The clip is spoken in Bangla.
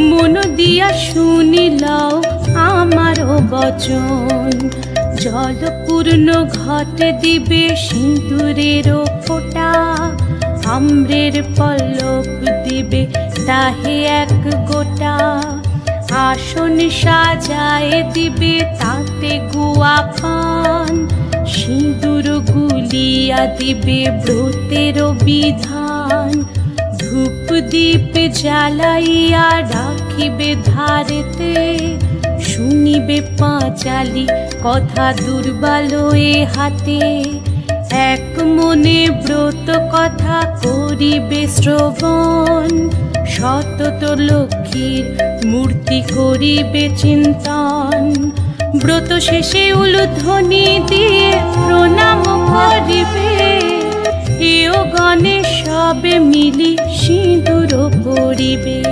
মন দিয়া শুনিলাও আমারও বচন। জলপূর্ণ ঘটে দিবে সিঁদুরেরও ফোঁটা, আম্রের পল্লব দিবে তাহে এক গোটা। আসন সাজায় দিবে তাতে গুয়া পান সিঁদুর গুলিয়া দিবে ব্রতের বিধান। ধূপ দীপ জ্বালাইয়া রাখিবে ধারেতে, শুনিবে পাঁচালি কথা দুর্বল এ হাতে। এক মনে ব্রত কথা করিবে শ্রবণ, সতত লক্ষ্মীর মূর্তি করিবে চিন্তন। ব্রত শেষে উলুধ্বনি দিয়ে প্রণাম করিবে। এও গণেশ সবে মিলি সিঁদুর পরিবে